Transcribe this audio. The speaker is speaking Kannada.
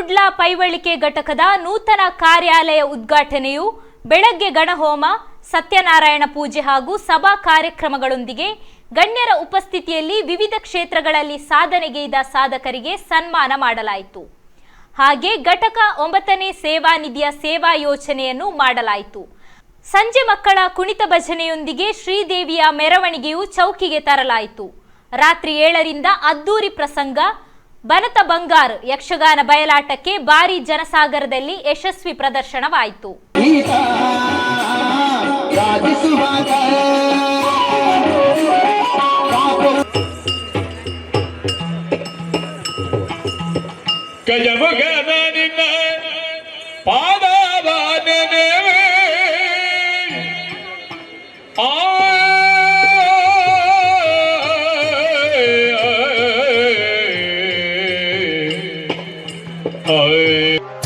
ಕುಡ್ಲ ಪೈವಳಿಕೆ ಘಟಕದ ನೂತನ ಕಾರ್ಯಾಲಯ ಉದ್ಘಾಟನೆಯು ಬೆಳಗ್ಗೆ ಗಣಹೋಮ, ಸತ್ಯನಾರಾಯಣ ಪೂಜೆ ಹಾಗೂ ಸಭಾ ಕಾರ್ಯಕ್ರಮಗಳೊಂದಿಗೆ ಗಣ್ಯರ ಉಪಸ್ಥಿತಿಯಲ್ಲಿ ವಿವಿಧ ಕ್ಷೇತ್ರಗಳಲ್ಲಿ ಸಾಧನೆಗೈದ ಸಾಧಕರಿಗೆ ಸನ್ಮಾನ ಮಾಡಲಾಯಿತು. ಹಾಗೆ ಘಟಕ ಒಂಬತ್ತನೇ ಸೇವಾ ನಿಧಿಯ ಸೇವಾ ಯೋಜನೆಯನ್ನು ಮಾಡಲಾಯಿತು. ಸಂಜೆ ಮಕ್ಕಳ ಕುಣಿತ ಭಜನೆಯೊಂದಿಗೆ ಶ್ರೀದೇವಿಯ ಮೆರವಣಿಗೆಯು ಚೌಕಿಗೆ ತರಲಾಯಿತು. ರಾತ್ರಿ ಏಳರಿಂದ ಅದ್ದೂರಿ ಪ್ರಸಂಗ ಬನತ ಬಂಗಾರ್ ಯಕ್ಷಗಾನ ಬಯಲಾಟಕ್ಕೆ ಭಾರಿ ಜನಸಾಗರದಲ್ಲಿ ಯಶಸ್ವಿ ಪ್ರದರ್ಶನವಾಯಿತು. ಗೀತ 哎。